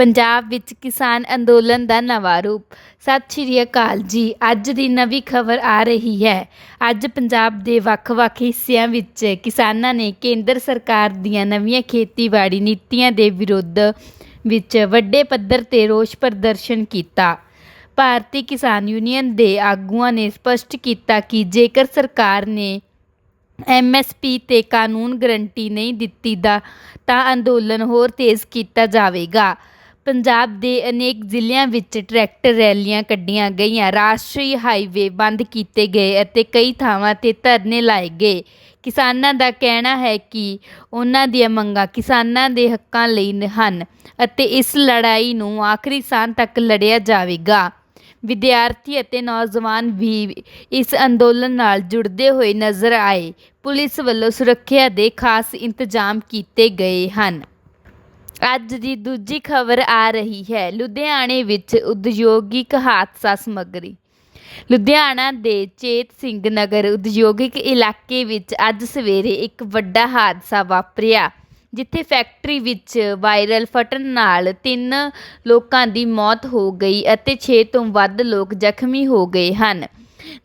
ਪੰਜਾਬ ਵਿੱਚ ਕਿਸਾਨ ਅੰਦੋਲਨ ਦਾ ਨਵਾਂ ਰੂਪ। ਸਤਿ ਸ਼੍ਰੀ ਅਕਾਲ ਜੀ। ਅੱਜ ਦੀ ਨਵੀਂ ਖਬਰ ਆ ਰਹੀ ਹੈ। ਅੱਜ ਪੰਜਾਬ ਦੇ ਵੱਖ-ਵੱਖ ਹਿੱਸਿਆਂ ਵਿੱਚ ਕਿਸਾਨਾਂ ਨੇ ਕੇਂਦਰ ਸਰਕਾਰ ਦੀਆਂ ਨਵੀਆਂ ਖੇਤੀਬਾੜੀ ਨੀਤੀਆਂ ਦੇ ਵਿਰੁੱਧ ਵਿੱਚ ਵੱਡੇ ਪੱਧਰ ਤੇ ਰੋਸ ਪ੍ਰਦਰਸ਼ਨ ਕੀਤਾ। ਭਾਰਤੀ ਕਿਸਾਨ ਯੂਨੀਅਨ ਦੇ ਆਗੂਆਂ ਨੇ ਸਪਸ਼ਟ ਕੀਤਾ ਕਿ ਜੇਕਰ ਸਰਕਾਰ ਨੇ ਐਮਐਸਪੀ ਤੇ ਕਾਨੂੰਨ ਗਰੰਟੀ ਨਹੀਂ ਦਿੱਤੀ ਦਾ ਤਾਂ ਅੰਦੋਲਨ ਹੋਰ ਤੇਜ਼ ਕੀਤਾ ਜਾਵੇਗਾ। ਪੰਜਾਬ ਦੇ ਅਨੇਕ ਜ਼ਿਲ੍ਹਿਆਂ ਵਿੱਚ ਟਰੈਕਟਰ ਰੈਲੀਆਂ ਕੱਢੀਆਂ ਗਈਆਂ। ਰਾਸ਼ਟਰੀ ਹਾਈਵੇ ਬੰਦ ਕੀਤੇ ਗਏ ਅਤੇ ਕਈ ਥਾਵਾਂ ਤੇ ਧਰਨੇ ਲਾਏ ਗਏ। ਕਿਸਾਨਾਂ ਦਾ ਕਹਿਣਾ ਹੈ ਕਿ ਉਹਨਾਂ ਦੀਆਂ ਮੰਗਾਂ ਕਿਸਾਨਾਂ ਦੇ ਹੱਕਾਂ ਲਈ ਹਨ ਅਤੇ ਇਸ ਲੜਾਈ ਨੂੰ ਆਖਰੀ ਸਾਹ ਤੱਕ ਲੜਿਆ ਜਾਵੇਗਾ। ਵਿਦਿਆਰਥੀ ਅਤੇ ਨੌਜਵਾਨ ਵੀ ਇਸ ਅੰਦੋਲਨ ਨਾਲ ਜੁੜਦੇ ਹੋਏ ਨਜ਼ਰ ਆਏ। ਪੁਲਿਸ ਵੱਲੋਂ ਸੁਰੱਖਿਆ ਦੇ ਖਾਸ ਇੰਤਜ਼ਾਮ ਕੀਤੇ ਗਏ ਹਨ। ਅੱਜ ਦੀ ਦੂਜੀ ਖਬਰ ਆ ਰਹੀ ਹੈ। ਲੁਧਿਆਣੇ ਵਿੱਚ ਉਦਯੋਗਿਕ ਹਾਦਸਾ ਸਮੱਗਰੀ। ਲੁਧਿਆਣਾ ਦੇ ਚੇਤ ਸਿੰਘ ਨਗਰ ਉਦਯੋਗਿਕ ਇਲਾਕੇ ਵਿੱਚ ਅੱਜ ਸਵੇਰੇ ਇੱਕ ਵੱਡਾ ਹਾਦਸਾ ਵਾਪਰਿਆ, ਜਿੱਥੇ ਫੈਕਟਰੀ ਵਿੱਚ ਵਾਇਰਲ ਫਟਣ ਨਾਲ ਤਿੰਨ ਲੋਕਾਂ ਦੀ ਮੌਤ ਹੋ ਗਈ ਅਤੇ 6 ਤੋਂ ਵੱਧ ਲੋਕ ਜ਼ਖਮੀ ਹੋ ਗਏ ਹਨ।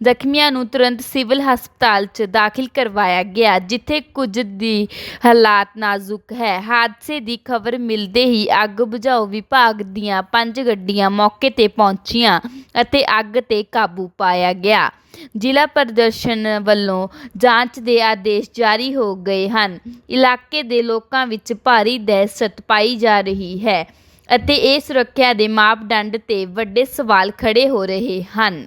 ਜ਼ਖਮੀਆਂ ਨੂੰ ਤੁਰੰਤ ਸਿਵਲ ਹਸਪਤਾਲ 'ਚ ਦਾਖਲ ਕਰਵਾਇਆ ਗਿਆ, ਜਿੱਥੇ ਕੁਝ ਦੀ ਹਾਲਾਤ ਨਾਜ਼ੁਕ ਹੈ। ਹਾਦਸੇ ਦੀ ਖਬਰ ਮਿਲਦੇ ਹੀ ਅੱਗ ਬੁਝਾਊ ਵਿਭਾਗ ਦੀਆਂ ਪੰਜ ਗੱਡੀਆਂ ਮੌਕੇ ਤੇ ਪਹੁੰਚੀਆਂ ਅਤੇ ਅੱਗ ਤੇ ਕਾਬੂ ਪਾਇਆ ਗਿਆ। ਜ਼ਿਲ੍ਹਾ ਪ੍ਰਦਰਸ਼ਨ ਵੱਲੋਂ ਜਾਂਚ ਦੇ ਆਦੇਸ਼ ਜਾਰੀ ਹੋ ਗਏ ਹਨ। ਇਲਾਕੇ ਦੇ ਲੋਕਾਂ ਵਿੱਚ ਭਾਰੀ ਦਹਿਸ਼ਤ ਪਾਈ ਜਾ ਰਹੀ ਹੈ ਅਤੇ ਇਹ ਸੁਰੱਖਿਆ ਦੇ ਮਾਪਦੰਡ ਤੇ ਵੱਡੇ ਸਵਾਲ ਖੜੇ ਹੋ ਰਹੇ ਹਨ।